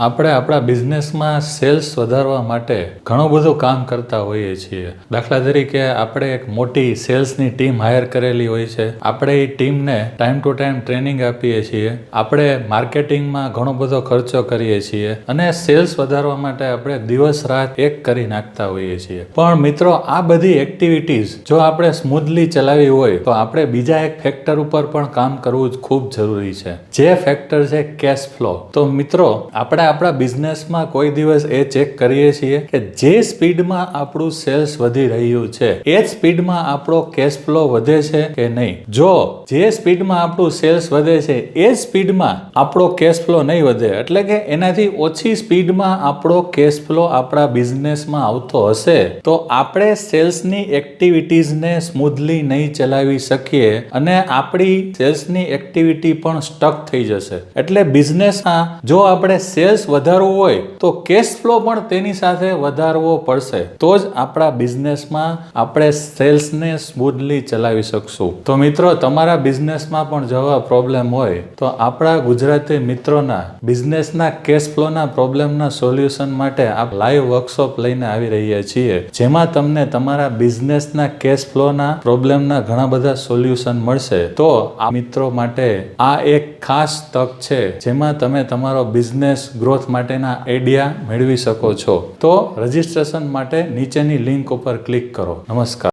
આપણે આપણા બિઝનેસમાં સેલ્સ વધારવા માટે ઘણું બધું કામ કરતા હોઈએ છીએ. દાખલા તરીકે આપણે એક મોટી સેલ્સની ટીમ હાયર કરેલી હોય છે. આપણે એ ટીમને ટાઈમ ટુ ટાઈમ ટ્રેનિંગ આપીએ છીએ. આપણે માર્કેટિંગમાં ઘણો બધો ખર્ચો કરીએ છીએ અને સેલ્સ વધારવા માટે આપણે દિવસ રાત એક કરી નાખતા હોઈએ છીએ. પણ મિત્રો, આ બધી એક્ટિવિટીઝ જો આપણે સ્મૂથલી ચલાવી હોય, તો આપણે બીજા એક ફેક્ટર ઉપર પણ કામ કરવું ખૂબ જરૂરી છે. જે ફેક્ટર છે કેશ ફ્લો. તો મિત્રો, આપણે આપણા બિઝનેસમાં કોઈ દિવસ એ ચેક કરીએ છીએ કે જે સ્પીડમાં આપણું સેલ્સ વધી રહ્યું છે, એ જ સ્પીડમાં આપણો કેશ ફ્લો વધે છે કે નહીં? જો જે સ્પીડમાં આપણું સેલ્સ વધે છે, એ જ સ્પીડમાં આપણો કેશ ફ્લો નહીં વધે, એટલે કે એનાથી ઓછી સ્પીડમાં આપણો કેશ ફ્લો આપણા બિઝનેસમાં આવતો હશે, તો આપણે સેલ્સની એક્ટિવિટીઝને સ્મૂથલી નહીં ચલાવી શકીએ અને આપણી સેલ્સની એક્ટિવિટી પણ સ્ટક થઈ જશે. એટલે બિઝનેસમાં જો આપણે સેલ્સ વધારવું હોય, તો કેશ ફ્લો પણ તેની સાથે વધારવો પડશે. તો જ આપણા બિઝનેસમાં આપણે સેલ્સને સ્મૂથલી ચલાવી શકશું. તો મિત્રો, તમારા બિઝનેસમાં પણ જવા પ્રોબ્લેમ હોય, તો આપણા ગુજરાતી મિત્રોના બિઝનેસના કેશ ફ્લોના પ્રોબ્લેમના સોલ્યુશન માટે આપ લાઈવ વર્કશોપ લઈને આવી રહ્યા છીએ, જેમાં તમને તમારા બિઝનેસના કેશ ફ્લોના પ્રોબ્લેમના ઘણા બધા સોલ્યુશન મળશે. તો આ મિત્રો માટે આ એક ખાસ તક છે, જેમાં તમે તમારો બિઝનેસ ગ્રોથ માટેના આઈડિયા મેળવી શકો છો. તો રજિસ્ટ્રેશન માટે નીચેની લિંક ઉપર ક્લિક કરો. નમસ્કાર.